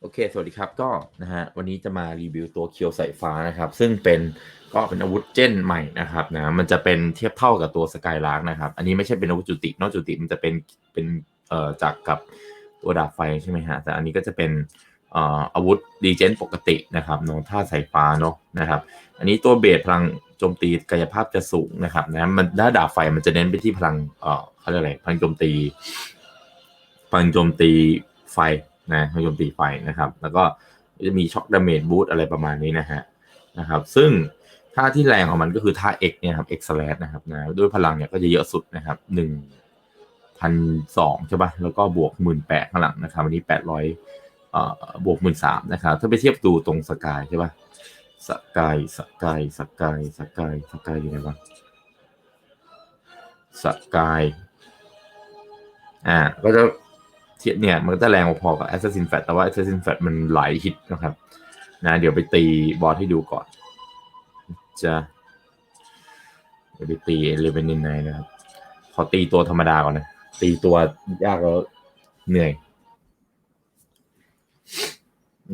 โอเค สวัสดีครับก็นะฮะวันนี้จะมารีวิวตัวเคียวสายฟ้านะครับ ซึ่งเป็นก็เป็นอาวุธเจนใหม่นะครับนะมันจะเป็นเทียบเท่ากับตัวสกายลาร์กนะครับ อันนี้ไม่ใช่เป็นอาวุธจุตินอกจุติมันจะเป็นเป็นเอ่อจากกับตัวดาบไฟใช่ไหมฮะแต่อันนี้ก็จะเป็นเอ่ออาวุธดีเจนปกตินะครับเนท่าสายฟ้าเนาะนะครับ อันนี้ตัวเบสพลังโจมตีกายภาพจะสูงนะครับนะมันถ้าดาบไฟมันจะเน้นไปที่พลังเอ่อเขาเรียกอะไรพลังโจมตีพลังโจมตีไฟ นะพลังโจมตีไฟนะครับ แล้วก็จะมีช็อคดาเมจบูตอะไรประมาณนี้นะฮะนะครับ ซึ่งท่าที่แรงของมันก็คือท่า X เนี่ยครับ X slash นะครับนะด้วยพลังเนี่ยก็จะเยอะสุดนะครับหนึ่งพันสองใช่ปะแล้วก็บวกหมื่นแปดข้างหลังนะครับอันนี้แปดร้อยเอ่อบวกหมื่นสามนะครับ ถ้าไปเทียบดูตรงสกายใช่ป่ะสกายสกายสกายสกายสกายอยู่ไหนวะสกายอ่าก็จะ เทียเนี่ยมันก็จะแรงพอๆกับ Assassin Fat แต่ว่า Assassin Fat มันหลายฮิตนะครับ นะ เดี๋ยวไปตีบอสให้ดูก่อน จะเดี๋ยวไปตีเลเวนินไนนะครับ ขอตีตัวธรรมดาก่อนนะ ตีตัวยากแล้วเหนื่อย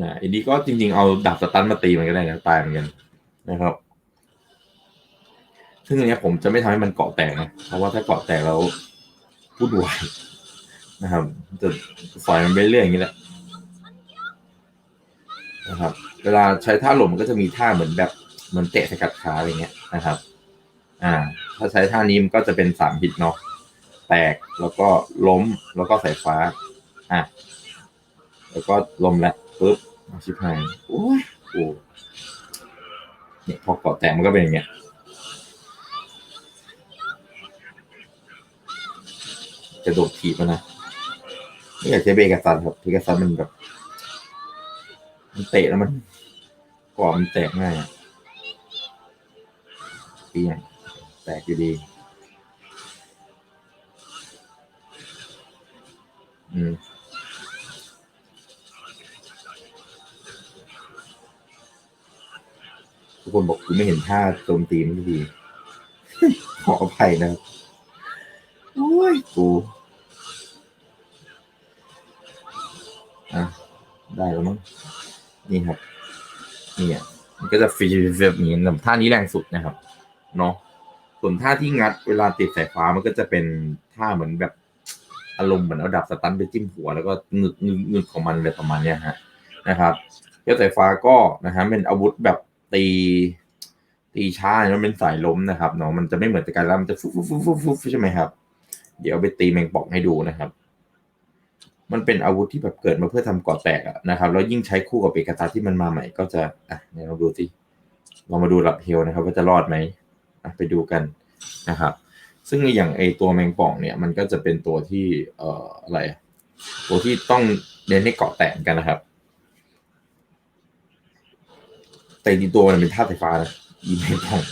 นะอันนี้ก็จริง ๆ เอาดาบสตันมาตีมันก็ได้นะตายเหมือนกันนะครับ ซึ่งอันนี้ผมจะไม่ทำให้มันเกาะแตกนะ เพราะว่าถ้าเกาะแตกแล้วพูดวาย นะครับจะสอยมันไปเรื่อยอย่างนี้แหละนะครับ เวลาใช้ท่าหลบมันก็จะมีท่าเหมือนแบบเหมือนเตะสกัดขาอะไรเงี้ยนะครับ อ่า ถ้าใช้ท่านี้มันก็จะเป็นสามฮิตเนาะแตกแล้วก็ล้มแล้วก็สายฟ้า อะ แล้วก็ล้มแล้วปุ๊บชิบหายโอ้ยโอ้เนี่ยพอเกาะแตกมันก็เป็นอย่างเงี้ยจะโดดถีบนะ ไม่อยากใช้เบกัสซันครับเบกัสซันมันแบบมันเตะแล้วมันกรอบมันแตกง่ายอะเปี้ยงแตกอยู่ดี อืมทุกคนบอกคุณไม่เห็นท่าโจมตีมันดี ขออภัยนะครับโอ้ยกู ได้แล้วมั้งนี่ครับนี่อะมันก็จะฟรีแบบนี้แต่ท่านี้แรงสุดนะครับ เนาะส่วนท่าที่งัดเวลาติดสายฟ้ามันก็จะเป็นท่าเหมือนแบบอารมณ์เหมือนเอาดับสตันไปจิ้มหัว แล้วก็งึกงึกงึกของมันอะไรประมาณเนี้ยฮะนะครับเจ้าสายฟ้าก็นะฮะเป็นอาวุธแบบตีตีช้าแล้วเป็นสายล้มนะครับเนาะมันจะไม่เหมือนแต่การแล้วมันจะฟุบฟุบฟุบฟุบฟุบใช่ไหมครับ เดี๋ยวไปตีแมงป่องให้ดูนะครับ มันเป็นอาวุธที่แบบเกิดมาเพื่อทำก่อแตกอะนะครับ แล้วยิ่งใช้คู่กับเอกตาที่มันมาใหม่ก็จะอะเดี๋ยเราดูสิเรามาดูหลับเฮลนะครับ ว่าจะรอดไหมอะไปดูกันนะครับ ซึ่งอย่างไอตัวแมงป่องเนี่ยมันก็จะเป็นตัวที่เอ่ออะไร ตัวที่ต้องเน้นให้เกาะแตกกันนะครับ แต่จริงตัวมันเป็นธาตุไฟฟ้านะอีแมงป่อง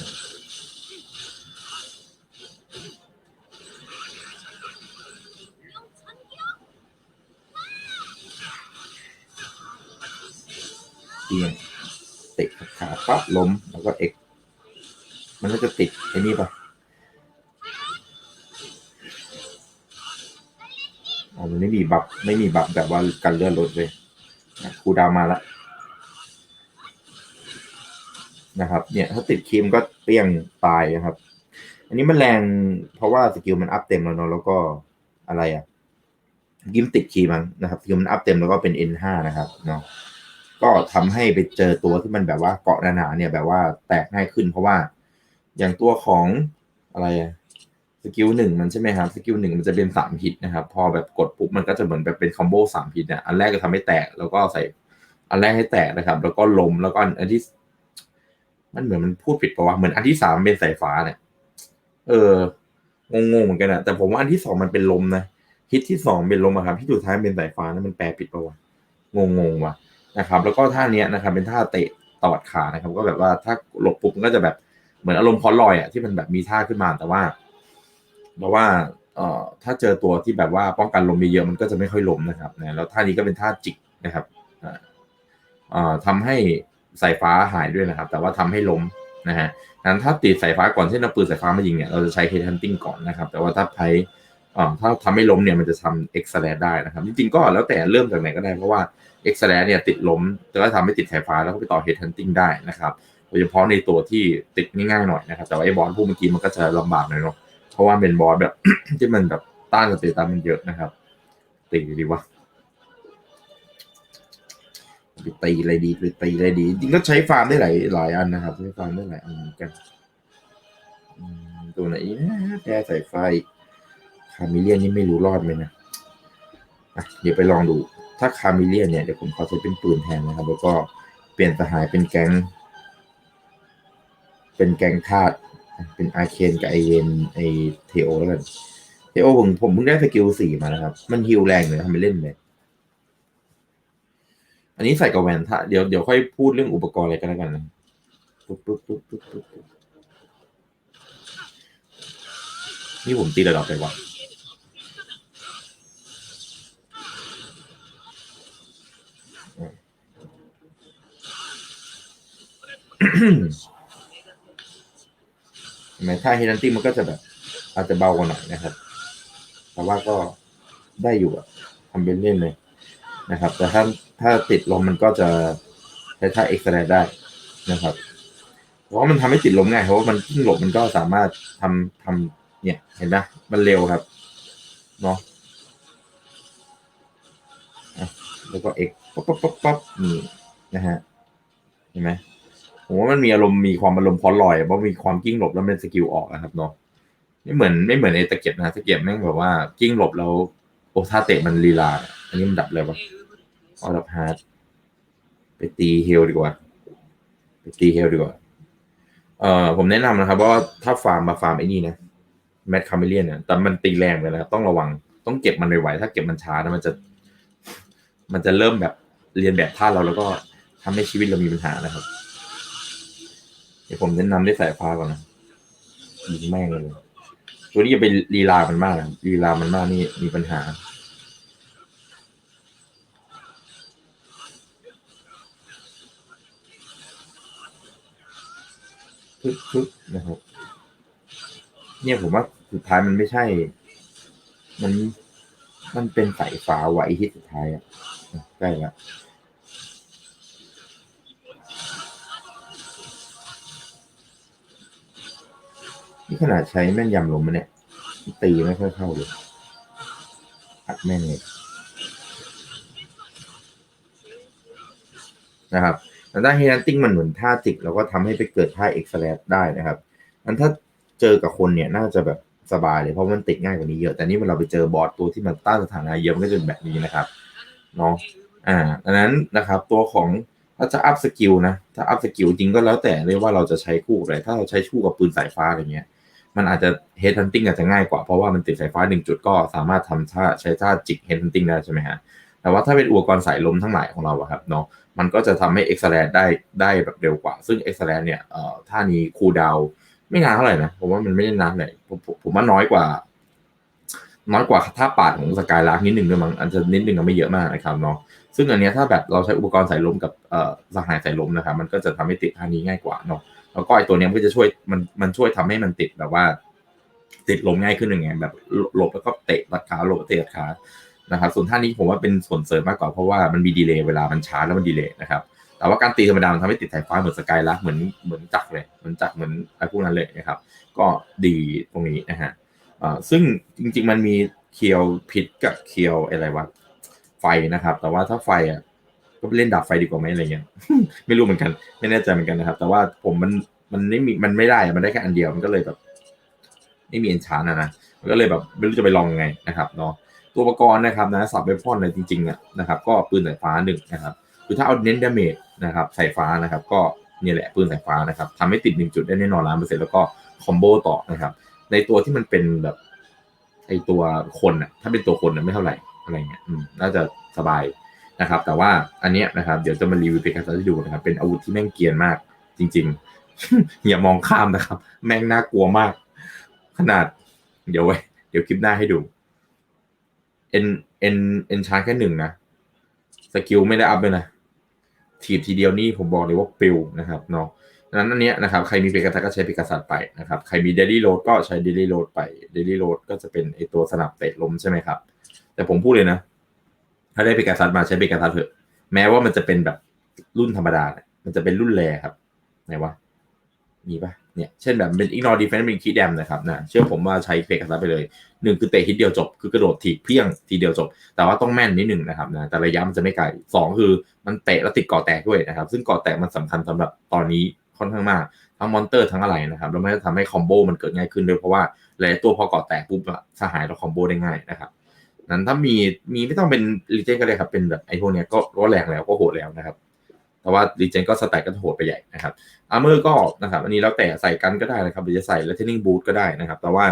เอียงเตะขาปั๊บล้มแล้วก็เอกมันก็จะติดไอ้นี่ปะอ๋อมันไม่มีบัฟไม่มีบัฟแบบว่ากันเลื่อนรถเลยนะครูดาวมาแล้วนะครับ เนี่ยถ้าติดคีมก็เปี้ยงตายนะครับ อันนี้มันแรงเพราะว่าสกิลมันอัพเต็มแล้วเนาะแล้วก็อะไรอะยิมติดคีย์มั้งนะครับสกิลมันอัพเต็มแล้วก็เป็น N5 นะครับเนาะ ก็ทำให้ไปเจอตัวที่มันแบบว่าเกาะหนาๆเนี่ยแบบว่าแตกง่ายขึ้น เพราะว่าอย่างตัวของอะไรสกิลหนึ่งมันใช่ไหมครับสกิลหนึ่งมันจะเป็นสามฮิตนะครับ พอแบบกดปุ๊บมันก็จะเหมือนแบบเป็นคอมโบสามฮิตเนี่ยอันแรกก็ทำให้แตกแล้วก็ใส่ อันแรกให้แตกนะครับ แล้วก็ลมแล้วก็อันที่ มันเหมือนมันพูดผิดปะวะเหมือนอันที่สามเป็นสายฟ้าเนี่ย เอองงๆเหมือนกันนะแต่ผมว่าอันที่สองมันเป็นลมนะฮิตที่สองเป็นลมอะครับที่สุดท้ายเป็นสายฟ้านะมันแปลผิดปะวะงงๆว่ะ นะครับแล้วก็ท่าเนี้ยนะครับเป็นท่าเตะตอดขานะครับก็แบบว่าถ้าหลบปุ๊บมันก็จะแบบเหมือนอารมณ์คอลอยอะที่มันแบบมีท่าขึ้นมาแต่ว่าเพราะว่าเอ่อถ้าเจอตัวที่แบบว่าป้องกันลมเยอะๆมันก็จะไม่ค่อยล้มนะครับนะแล้วท่านี้ก็เป็นท่าจิกนะครับอ่าเอ่อทำให้สายฟ้าหายด้วยนะครับ แต่ว่าทำให้ล้มนะฮะนั้นถ้าติดสายฟ้าก่อนที่เราปืนสายฟ้ามายิงเนี่ยเราจะใช้เฮดฮันติ้งก่อนนะครับ แต่ว่าถ้าใช้อ่าถ้าทำไม่ล้มเนี่ยมันจะทำเอ็กซ์แลได้นะครับ จริงๆก็แล้วแต่เริ่มจากไหนก็ได้เพราะว่า เอ็กซ์แลเนี่ยติดล้มแต่ก็ทำให้ติดสายฟ้าแล้วก็ไปต่อเฮดฮันติงได้นะครับโดยเฉพาะในตัวที่ติดง่ายๆหน่อยนะครับแต่ว่าไอ้บอสพวกเมื่อกี้มันก็จะลำบากหน่อยเนาะเพราะว่าเป็นบอสแบบที่มันแบบต้านสเตตัสมันเยอะนะครับตีดีวะไปตีอะไรดีไปตีอะไรดีจริงก็ใช้ฟาร์มได้หลายหลายอันนะครับใช้ฟาร์มได้หลายอันเหมือนกันตัวไหนนะแก้สายไฟคาเมเลียนนี่ไม่รู้รอดไหมนะะเดี๋ยวไปลองดู ถ้าคาเมเลียนเนี่ยเดี๋ยวผมขอใช้เป็นปืนแทนนะครับ แล้วก็เปลี่ยนสหายเป็นแก๊ง เป็นแก๊งธาตุเป็นอาเคนกับไอเวนไอเทโอแล้วกันเทโอผมผมเพิ่งได้สกิลสี่มานะครับ มันฮิวแรงเลยทำไปเล่นเลยอันนี้ใส่กับแวนถ้าเดี๋ยวเดี๋ยวค่อยพูดเรื่องอุปกรณ์อะไรกันแล้วกันนะปุ๊บปุ๊บปุ๊บปุ๊บปุ๊บปุ๊บนี่ผมตีระดับไปวะ เห็นไหมถ้าเฮนันตี้มันก็จะแบบ อาจจะเบากว่าหน่อยนะครับ แต่ว่าก็ได้อยู่อะทำเป็นเล่นเลยนะครับ แต่ถ้าถ้าติดลมมันก็จะใช้ท่าเอ็กซ์แรได้นะครับ เพราะว่ามันทำให้ติดลมง่ายเพราะว่ามันยิ่งหลบมันก็สามารถทำทำเนี่ย เห็นไหมมันเร็วครับเนาะแล้วก็เอ็กป๊อปป๊อปป๊อปป๊อปนี่นะฮะเห็นไหม ผมว่ามันมีอารมณ์มีความอารมณ์พอลอยเพราะมีความกิ้งหลบแล้วเป็นสกิลออกนะครับเนาะไม่เหมือนไม่เหมือนไอ้ตะเกียบนะตะเกียบแม่งแบบว่ากิ้งหลบแล้วโอ้ท่าเตะมันลีลา อันนี้มันดับเลยวะออดับฮาร์ดไปตีเฮลดีกว่า ไปตีเฮลดีกว่า เอ่อผมแนะนำนะครับว่าถ้าฟาร์มมาฟาร์มไอ้นี่นะแมทคาเมเลียนเนี่ยแต่มันตีแรงไปแล้วต้องระวังต้องเก็บมันไวๆถ้าเก็บมันช้านะมันจะ มันจะเริ่มแบบเรียนแบบท่าเราแล้วก็ทำให้ชีวิตเรามีปัญหานะครับ ดี๋ยวผมแนะนำด้สายฟ้าก่อนนะยิงแม่งเลยตัวนี้จะเป็นลีลามันมากนะลีลามันมากนี่มีปัญหาพึบพึบนะครับ เนี่ยผมว่าสุดท้ายมันไม่ใช่ มัน มันเป็นสายฟ้าไหวที่สุดท้ายอะใกล้ละ นี่ขนาดใช้แม่นยำลมมันเนี่ย ตีไม่ค่อยเข้าเลย อัดแม่งเลยนะครับแต่ถ้าเฮนันติ้งมันเหมือนท่าจิกแล้วก็ทำให้ไปเกิดท่าเอ็กซ์แลได้นะครับ อันถ้าเจอกับคนเนี่ยน่าจะแบบสบายเลยเพราะมันติดง่ายกว่านี้เยอะ แต่นี่เวลาไปเจอบอสตัวที่มันต้านสถานะเยอะมันก็จะเป็นแบบนี้นะครับเนาะอ่าดังนั้นนะครับตัวของถ้าจะอัพสกิลนะ ถ้าอัพสกิลจริงก็แล้วแต่เลยว่าเราจะใช้คู่อะไร ถ้าเราใช้คู่กับปืนสายฟ้าอะไรเงี้ย มันอาจจะเฮดฮันติ้งอาจจะง่ายกว่า เพราะว่ามันติดสายฟ้าหนึ่งจุดก็สามารถทำท่าใช้ท่าจิกเฮดฮันติ้งได้ใช่ไหมฮะแต่ว่าถ้าเป็นอุปกรณ์สายลมทั้งหลายของเราครับเนาะมันก็จะทำให้เอ็กซ์แลนได้ได้แบบเร็วกว่า ซึ่งเอ็กซ์แลนเนี่ยเอ่อท่านี้คูลดาวไม่นานเท่าไหร่นะผมว่ามันไม่ได้นานเลยผมผมมว่าน้อยกว่า น้อยกว่าท่าปาดของสกายลักนิดหนึ่งด้วยมั้งอาจจะนิดหนึ่งก็ไม่เยอะมากนะครับเนาะ ซึ่งอันนี้ถ้าแบบเราใช้อุปกรณ์สายลมกับสหายสายลมนะครับมันก็จะทำให้ติดท่านี้ง่ายกว่าเนาะแล้วก็ไอตัวนี้มันก็จะช่วยมันมันช่วยทำให้มันติดแบบว่า ติดลมง่ายขึ้นอย่างเงี้ยแบบหลบแล้วก็เตะตัดขาหลบเตะตัดขานะครับส่วนท่านี้ผมว่าเป็นส่วนเสริมมากกว่าเพราะว่ามันมีดีเลย์เวลามันช้าแล้วมันดีเลย์นะครับแต่ว่าการตีธรรมดามันทำให้ติดสายฟ้าเหมือนสกายลักเหมือนเหมือนจักเลยเหมือนจักเหมือนไอ้พวกนั้นเลยนะครับ ก็ดีตรงนี้นะฮะอ่าซึ่งจริง ๆ มันมีเคียวพิษกับเคียวอะไรวะ ไฟนะครับ แต่ว่าถ้าไฟอะก็เล่นดับไฟดีกว่าไหมอะไรเงี้ย ไม่รู้เหมือนกัน ไม่แน่ใจเหมือนกันนะครับ แต่ว่าผมมันมันไม่มีมันไม่ได้อะมันได้แค่อันเดียวมันก็เลยแบบ ไม่มีเอนชานอะนะมันก็เลยแบบไม่รู้จะไปลองยังไงนะครับเนาะตัวอุปกรณ์นะครับนะสับเวพอนเลยจริงๆอะนะครับ ก็ปืนสายฟ้าหนึ่งนะครับคือถ้าเอาเน้นดาเมจนะครับสายฟ้านะครับ ก็เนี่ยแหละปืนสายฟ้านะครับทำให้ติดหนึ่งจุดได้แน่นอนล้านเปอร์เซ็นต์แล้วก็คอมโบต่อนะครับ ในตัวที่มันเป็นแบบไอตัวคนอะถ้าเป็นตัวคนอะไม่เท่าไหร่ อะไรเงี้ยน่าจะสบายนะครับ แต่ว่าอันเนี้ยนะครับ เดี๋ยวจะมารีวิวเป็นการให้ดูนะครับ เป็นอาวุธที่แม่งเกียนมาก จริง ๆ อย่ามองข้ามนะครับ แม่งน่ากลัวมาก ขนาด เดี๋ยวไว้ เดี๋ยวคลิปหน้าให้ดูเอ็นเอ็นเอ็นชาร์แค่หนึ่งนะสกิลไม่ได้อัพเลยนะถีบทีเดียวนี่ผมบอกเลยว่าปิวนะครับเนาะนั้นอันเนี้ยนะครับใครมีเพกาซัสก็ใช้เพกาซัสไปนะครับ ใครมีเดลี่โหลดก็ใช้เดลี่โหลดไปเดลี่โหลดก็จะเป็นไอตัวสนับเตะลมใช่ไหมครับ แต่ผมพูดเลยนะ ถ้าได้เพกาซัสมาใช้เพกาซัสเถอะ แม้ว่ามันจะเป็นแบบรุ่นธรรมดาเนี่ยมันจะเป็นรุ่นแรครับ ไหนวะ มีปะเนี่ย เช่นแบบเป็น ignore defense เป็น key dam นะครับนะเชื่อผมว่าใช้เพกาซัสไปเลยหนึ่งคือเตะฮิตเดียวจบ คือกระโดดถีบเพี้ยงทีเดียวจบ แต่ว่าต้องแม่นนิดหนึ่งนะครับนะแต่ระยะมันจะไม่ไกลสองคือมันเตะแล้วติดกาะแตกด้วยนะครับ ซึ่งกาะแตกมันสำคัญสำหรับตอนนี้ค่อนข้างมากทั้งมอนเตอร์ทั้งอะไรนะครับแล้วมันจะทำให้คอมโบมันเกิดง่ายขึ้นด้วยเพราะว่าหลายตัวพอกาะแตกปุ๊บสหายเราคอมโบได้ง่ายนะครับ นั้นถ้ามีมีไม่ต้องเป็นรีเจนก็ได้ครับเป็นแบบไอ้พวกเนี้ยก็ก็แรงแล้วก็โหดแล้วนะครับ แต่ว่ารีเจนก็สแต็กก็โหดไปใหญ่นะครับอาร์เมอร์ก็นะครับอันนี้แล้วแต่ใส่กันก็ได้นะครับหรือจะใส่เลเทนนิ่งบูทก็ได้นะครับ แต่ว่า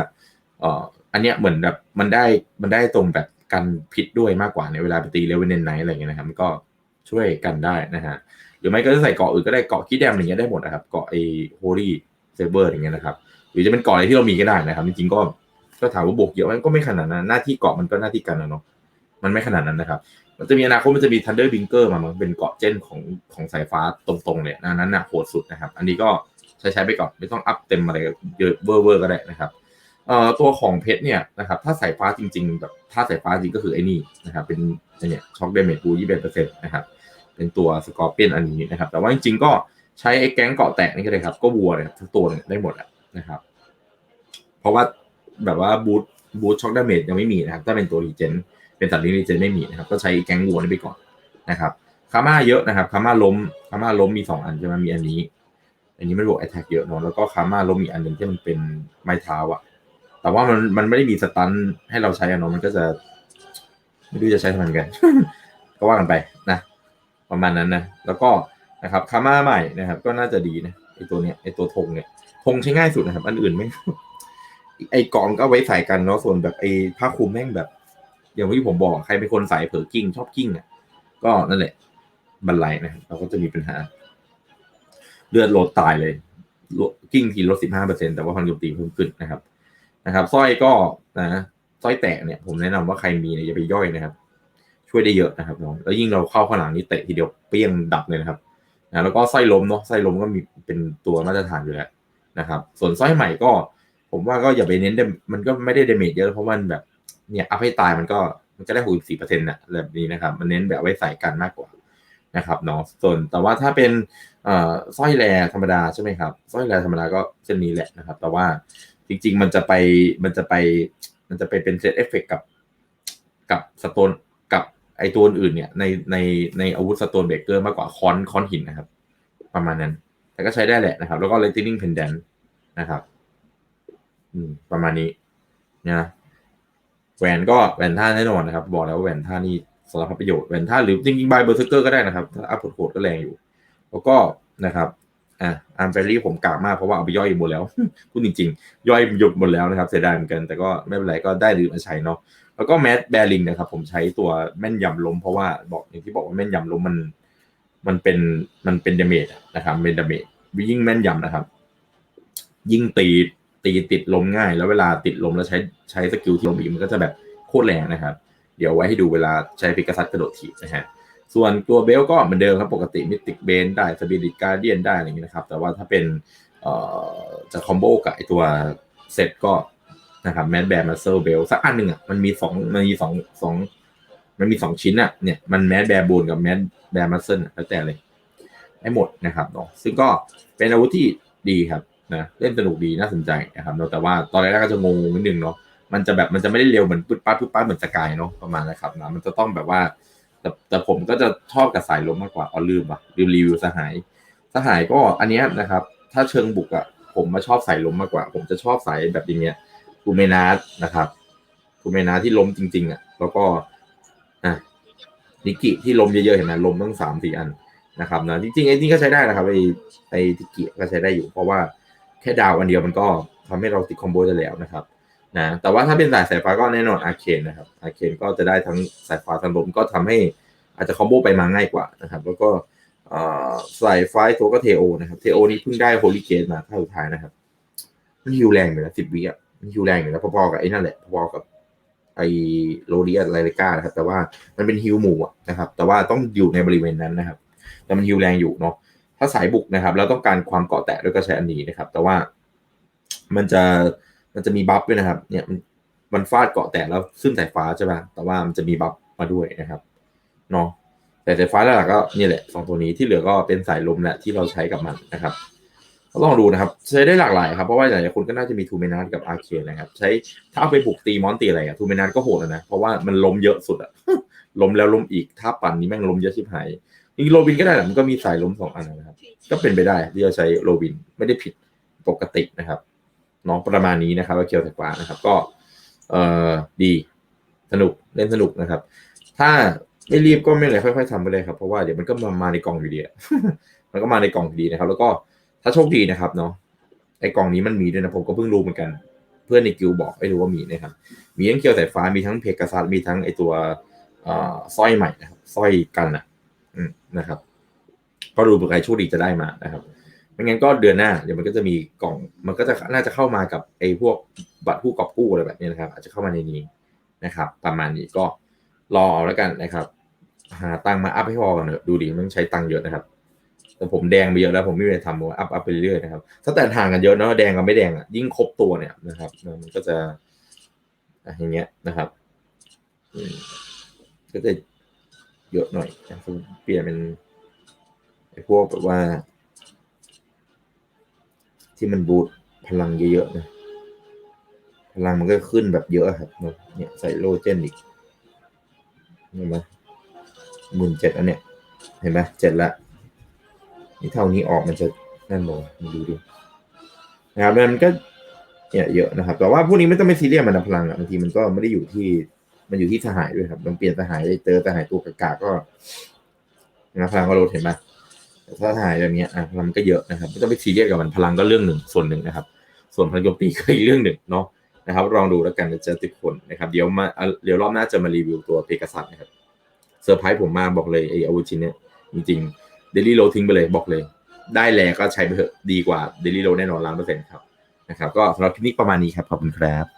เอ่ออันเนี้ยเหมือนแบบมันได้มันได้ตรงแบบกันพิษด้วยมากกว่าในเวลาไปตีเลเวนเนนไนอะไรเงี้ยนะครับมันก็ช่วยกันได้นะฮะหรือไม่ก็จะใส่เกาะอื่นก็ได้เกาะคิดแดมอย่างเงี้ยได้หมดนะครับเกาะไอ้โฮลี่เซเบอร์อย่างเงี้ยนะครับหรือจะเป็นเกาะอะไรที่เรามีก็ได้นะครับจริงๆก็ ก็ถามว่าบวกเยอะมันก็ไม่ขนาดนั้น หน้าที่เกาะมันก็หน้าที่กันนะเนาะมันไม่ขนาดนั้นนะครับ มันจะมีอนาคตมันจะมี Thunder Binker มามันเป็นเกาะเจนของของสายฟ้าตรงๆเลยนะนั้นน่ะโหดสุดนะครับ อันนี้ก็ใช้ใช้ไปก่อนไม่ต้องอัพเต็มอะไรเยอะเวอร์เวอร์ก็ได้นะครับเอ่อตัวของเพชรเนี่ยนะครับถ้าสายฟ้าจริงๆแบบถ้าสายฟ้าจริงก็คือไอ้นี่นะครับเป็นเนี่ยช็อคเดเมจบูยี่สิบเปอร์เซ็นต์นะครับเป็นตัวสกอร์เปียนอันนี้นะครับ แต่ว่าจริงๆก็ใช้ไอ้แก๊งเกาะแตกนี่ก็ได้ครับ ก็วัวเนี่ยทุกตัวเนี่ยได้หมดนะครับ เพราะว่า แบบว่าบูทบูทช็อคดาเมจยังไม่มีนะครับ ถ้าเป็นตัวรีเจนเป็นตัดลิรีเจนไม่มีนะครับ ก็ใช้แก๊งวัวนี่ไปก่อนนะครับคาม่าเยอะนะครับคาม่าล้มคาม่าล้มมีสองอันใช่ไหมมีอันนี้ อันนี้ไม่บวกแอตแทกเยอะเนาะแล้วก็คาม่าล้มมีอันหนึ่งที่มันเป็นไม้เท้าอะแต่ว่ามันมันไม่ได้มีสตันให้เราใช้อะเนาะมันก็จะไม่รู้จะใช้ทำไมกัน ก็ว่ากันไปนะ ประมาณนั้นนะ แล้วก็นะครับคาม่าใหม่นะครับ ก็น่าจะดีนะไอตัวเนี้ยไอตัวธงเนี่ยธงใช้ง่ายสุดนะครับ อันอื่นไม่ ไอกองก็ไว้ใส่กันเนาะส่วนแบบไอผ้าคลุมแม่งแบบ อย่างที่ผมบอกใครเป็นคนใส่เผลอกิ้งชอบกิ้งอะก็นั่นแหละบันไลนะครับเราก็จะมีปัญหา เลือดลดตายเลยกิ้งทีลดสิบห้าเปอร์เซ็นแต่ว่าความโจมตีเพิ่มขึ้นนะครับ นะครับสร้อยก็นะสร้อยแตกเนี่ย ผมแนะนำว่าใครมีเนี่ยอย่าไปย่อยนะครับ ช่วยได้เยอะนะครับน้องแล้วยิ่งเราเข้าข้างหลังนี้เตะทีเดียวเปี้ยงดับเลยนะครับนะแล้วก็สร้อยล้มเนาะสร้อยล้มก็มีเป็นตัวมาตรฐานอยู่แล้วนะครับ ส่วนสร้อยใหม่ก็ ผมว่าก็อย่าไปเน้นมันก็ไม่ได้เดเมจเยอะเพราะมันแบบเนี่ยอัพให้ตายมันก็มันก็ได้หกสิบสี่เปอร์เซ็นต์น่ะแบบนี้นะครับ มันเน้นแบบไว้ใส่กันมากกว่านะครับเนาะส่วนแต่ว่าถ้าเป็นเอ่อสร้อยแรธรรมดาใช่ไหมครับสร้อยแรธรรมดาก็เส้นนี้แหละนะครับ แต่ว่าจริง ๆ มันจะไปมันจะไปมันจะไปเป็นเซตเอฟเฟกกับกับสโตนกับไอตัวอื่นเนี่ยในในในอาวุธสโตนเบเกอร์มากกว่าคอนคอนหินนะครับ ประมาณนั้น แต่ก็ใช้ได้แหละนะครับ แล้วก็ lightning pendant นะครับ ประมาณนี้นะแหวนก็แหวนท่าแน่นอนนะครับ บอกแล้วว่าแหวนท่านี่สารพัดประโยชน์แหวนท่าหรือจริงๆบายเบอร์เซอร์เกอร์ก็ได้นะครับถ้าอัพโหดก็แรงอยู่ แล้วก็นะครับอะอาร์มเฟรรี่ผมกากมากเพราะว่าเอาไปย่อยหมดแล้วพูดจริงๆ ย่อยหยุดหมดแล้วนะครับ เสียดายเหมือนกันแต่ก็ไม่เป็นไรก็ได้ลืมมาใช้เนาะแล้วก็แมสแบริงนะครับ ผมใช้ตัวแม่นยำล้มเพราะว่าบอกอย่างที่บอกว่าแม่นยำล้มมัน มันเป็นมันเป็นดาเมจนะครับเป็นดาเมจยิ่งแม่นยำนะครับ ยิ่งตี ตีติดลมง่าย แล้วเวลาติดลมแล้วใช้ใช้สกิลที่ลมอีกมันก็จะแบบโคตรแรงนะครับ เดี๋ยวไว้ให้ดูเวลาใช้พิกัสซัดกระโดดถีบนะฮะส่วนตัวเบลก็เหมือนเดิมครับปกติมิติกเบนได้สปิริตการเดียนได้อะไรอย่างนี้นะครับ แต่ว่าถ้าเป็นเอ่อจะคอมโบกับไอตัวเซตก็นะครับแมนแบร์มาเซลเบลสักอันหนึ่งอะมันมีสองมันมีสองสองมันมีสองชิ้นอะเนี่ยมันแมนแบร์บูนกับแมนแบร์มาเซลแล้วแต่เลยให้หมดนะครับเนาะซึ่งก็เป็นอาวุธที่ดีครับ นะเล่นสนุกดีน่าสนใจนะครับเนาะแต่ว่าตอนแรกก็จะงงนิดนึงเนาะมันจะแบบมันจะไม่ได้เร็วเหมือนปุ๊บปั๊บปุ๊บปั๊บเหมือนสกายเนาะประมาณนะครับนะมันจะต้องแบบว่า แต่แต่ผมก็จะชอบกับสายลมมากกว่าเอลืมอะลืมรีวิวสหายสหายก็อันเนี้ยนะครับ ถ้าเชิงบุกอะผมมาชอบสายลมมากกว่า ผมจะชอบสายแบบอย่างเงี้ยกูเมนาสนะครับกูเมนาที่ล้มจริง ๆอะแล้วก็อะนิกิที่ล้มเยอะๆเห็นไหมล้มตั้งสามสี่อันนะครับนะจริงๆไอ้นี่ก็ใช้ได้นะครับไอ้ไอ้ทิกิก็ใช้ได้อยู่เพราะว่า แค่ดาวอันเดียวมันก็ทำให้เราติดคอมโบได้แล้วนะครับนะแต่ว่าถ้าเป็นสายสายฟ้าก็แน่นอนอาเคนนะครับอาเคนก็จะได้ทั้งสายฟ้าทั้งลมก็ทำให้อาจจะคอมโบไปมาง่ายกว่านะครับ แล้วก็สายไฟตัวก็เทโอนะครับเทโอนี้เพิ่งได้โฮลิเกนมาท่าสุดท้ายนะครับ มันฮิวแรงเลยนะสิบวิอะมันฮิวแรงเลยนะพอๆกับไอ้นั่นแหละพอๆกับไอโรเดียไลเลก้านะครับ แต่ว่ามันเป็นฮิวหมู่นะครับ แต่ว่าต้องอยู่ในบริเวณนั้นนะครับ แต่มันฮิวแรงอยู่เนาะ ถ้าสายบุกนะครับ แล้วต้องการความเกาะแตะด้วยก็ใช้อันนี้นะครับ แต่ว่ามันจะมันจะมีบัฟด้วยนะครับ เนี่ยมันฟาดเกาะแตะแล้วขึ้นสายฟ้าใช่ป่ะแต่ว่ามันจะมีบัฟมาด้วยนะครับเนาะแต่สายฟ้าหลักก็นี่แหละสองตัวนี้ที่เหลือก็เป็นสายลมแหละที่เราใช้กับมันนะครับก็ลองดูนะครับ ใช้ได้หลากหลายครับ เพราะว่าหลายๆคนก็น่าจะมีทูเมนัสกับอาร์เคนนะครับ ใช้ถ้าเอาไปบุกตีมอนตีอะไรอะทูเมนัสก็โหดนะ เพราะว่ามันล้มเยอะสุดอะล้มแล้วล้มอีกถ้าปั่นนี้แม่งล้มเยอะชิบหาย จริงโรบินก็ได้แหละมันก็มีสายล้มสองอันนะครับ ก็เป็นไปได้ที่จะใช้โรบินไม่ได้ผิดปกตินะครับน้องประมาณนี้นะครับว่าเกียวสายฟ้านะครับ ก็เอ่อดีสนุกเล่นสนุกนะครับ ถ้าไม่รีบก็ไม่เป็นไรค่อยๆทำไปเลยครับ เพราะว่าเดี๋ยวมันก็มามาในกล่องอยู่ดีอะมันก็มาในกล่องอยู่ดีนะครับ แล้วก็ถ้าโชคดีนะครับเนาะไอ้กล่องนี้มันมีด้วยนะผมก็เพิ่งรู้เหมือนกัน เพื่อนในกิวบอกไม่รู้ว่ามีนะครับ มีทั้งเกียวสายฟ้ามีทั้งเพกาซัสมีทั้งไอตัวเอ่อสร้อยใหม่นะครับสร้อยกันนะ นะครับก็ดูเผื่อใครโชคดีจะได้มานะครับไม่งั้นก็เดือนหน้าเดี๋ยวมันก็จะมีกล่อง มันก็จะน่าจะเข้ามากับไอ้พวกบัตรผู้กอบกู้อะไรแบบนี้นะครับ อาจจะเข้ามาในนี้นะครับ ประมาณนี้ก็รอเอาแล้วกันนะครับ หาตังมาอัพให้พอกันเถอะดูดิมันใช้ตังเยอะนะครับ แต่ผมแดงไปเยอะแล้วผมไม่ไปทำว่าอัพอัพไปเรื่อยๆนะครับถ้าแต่ห่างกันเยอะเนาะแดงกับไม่แดงอะยิ่งครบตัวเนี่ยนะครับมันก็จะอย่างเงี้ยนะครับก็จะ เยอะหน่อยนะเปลี่ยนเป็นไอ้พวกแบบว่า ที่มันบูตพลังเยอะๆนะพลังมันก็ขึ้นแบบเยอะครับเนี่ยใส่โลเจนอีกเห็นไหมหมื่นเจ็ดอันเนี้ยเห็นไหมเจ็ดละนี่เท่านี้ออกมันจะนั่นลงมาดูดินะครับมันก็เนี่ยเยอะนะครับ แต่ว่าพวกนี้ไม่ต้องไปซีเรียสมันนะพลังอะบางทีมันก็ไม่ได้อยู่ที่ มันอยู่ที่สหายด้วยครับลองเปลี่ยนสหายเจอสหายตัวกากาก็นะพลังก็ลดเห็นไหมถ้าถ่ายแบบนี้อะพลังก็เยอะนะครับไม่ต้องไปซีเรียสกับมันพลังก็เรื่องหนึ่งส่วนหนึ่งนะครับ ส่วนพลังโจมตีก็อีกเรื่องหนึ่งเนาะนะครับลองดูแล้วกันนะจะทุกคนนะครับเดี๋ยวมาเดี๋ยวรอบหน้าจะมารีวิวตัวเพก a ซัสนะครับเซอร์ไพรส์ผมมากบอกเลยไอ้อาวุธชิ้นเนี้ยจริงๆเดลี่โลทิ้งไปเลยบอกเลย ได้แลก็ใช้ไปเถอะดีกว่าเดลี่โลแน่นอนล้านเปอร์เซ็นต์ครับนะครับก็สำหรับคลิปนี้ประมาณนี้ครับขอบคุณครับ